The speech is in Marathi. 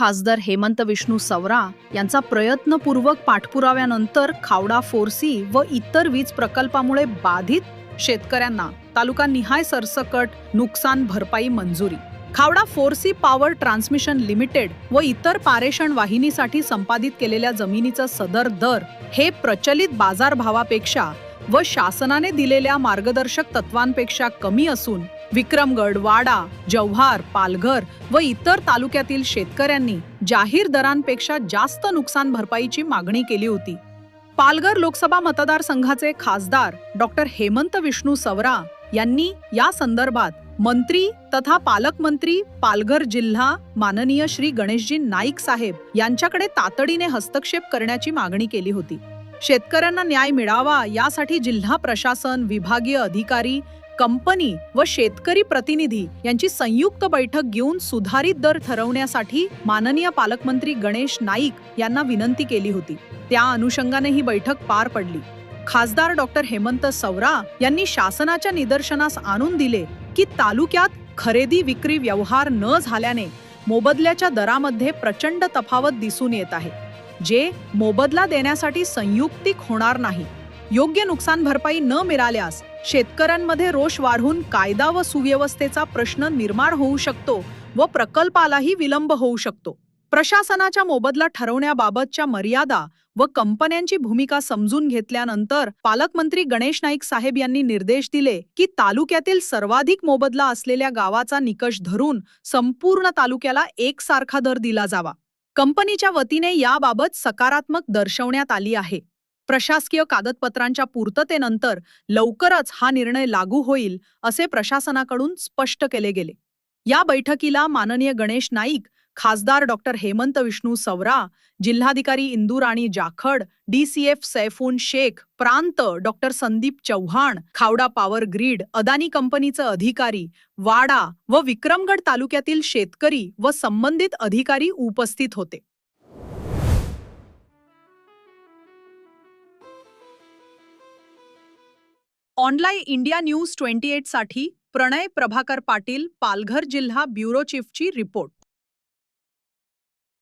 खासदार हेमंत विष्णू सवरा यांचा प्रयत्नपूर्वक पाठपुराव्यानंतर खावडा फोरसी व इतर वीज प्रकल्पामुळे बाधित शेतकऱ्यांना तालुका निहाय सरसकट नुकसान भरपाई मंजुरी. Khavda four C power transmission limited व इतर पारेषण वाहिनीसाठी संपादित केलेल्या जमिनीचं सदर दर हे प्रचलित बाजारभावापेक्षा व शासनाने दिलेल्या मार्गदर्शक तत्वांपेक्षा कमी असून विक्रमगड वाडा जव्हार पालघर व इतर तालुक्यातील शेतकऱ्यांनी जाहीर दरांपेक्षा जास्त नुकसान भरपाईची मागणी केली होती. पालघर लोकसभा मतदारसंघाचे खासदार डॉक्टर हेमंत विष्णू सवरा यांनी या संदर्भात मंत्री तथा पालकमंत्री पालघर जिल्हा माननीय श्री गणेशजी नाईक साहेब यांच्याकडे तातडीने हस्तक्षेप करण्याची मागणी केली होती. शेतकऱ्यांना न्याय मिळावा यासाठी जिल्हा प्रशासन विभागीय अधिकारी कंपनी व शेतकरी प्रतिनिधी यांची संयुक्त बैठक घेऊन सुधारित दर ठरवण्यासाठी माननीय पालकमंत्री गणेश नाईक यांना विनंती केली होती. त्या अनुषंगाने ही बैठक पार पडली. खासदार डॉक्टर हेमंत सवरा यांनी शासनाच्या निदर्शनास आणून दिले की तालुक्यात खरेदी विक्री व्यवहार न झाल्याने मोबदल्याच्या दरामध्ये प्रचंड तफावत दिसून येत आहे जे मोबदला देण्यासाठी संयुक्तिक होणार नाही. योग्य नुकसान भरपाई न मिळाल्यास शेतकऱ्यांमध्ये रोष वाढून कायदा व सुव्यवस्थेचा प्रश्न निर्माण होऊ शकतो व प्रकल्पालाही विलंब होऊ शकतो. प्रशासनाच्या मोबदला ठरवण्याबाबतच्या मर्यादा व कंपन्यांची भूमिका समजून घेतल्यानंतर पालकमंत्री गणेश नाईक साहेब यांनी निर्देश दिले की तालुक्यातील सर्वाधिक मोबदला असलेल्या गावाचा निकष धरून संपूर्ण तालुक्याला एकसारखा दर दिला जावा. कंपनीच्या वतीने याबाबत सकारात्मक दर्शवण्यात आली आहे. प्रशासकीय कागदपत्रांच्या पूर्ततेनंतर लवकरच हा निर्णय लागू होईल असे प्रशासनाकडून स्पष्ट केले गेले. या बैठकीला माननीय गणेश नाईक खासदार डॉक्टर हेमंत विष्णू सवरा जिल्हाधिकारी इंदुराणी जाखड डीसीएफ सैफून शेख प्रांत doctor Sandeep Chavan Khavda power grid Adani कंपनीचं अधिकारी वाडा व विक्रमगड तालुक्यातील शेतकरी व संबंधित अधिकारी उपस्थित होते. ऑनलाईन इंडिया न्यूज ट्वेंटी एटसाठी प्रणय प्रभाकर पाटील पालघर जिल्हा ब्युरो चीफची रिपोर्ट.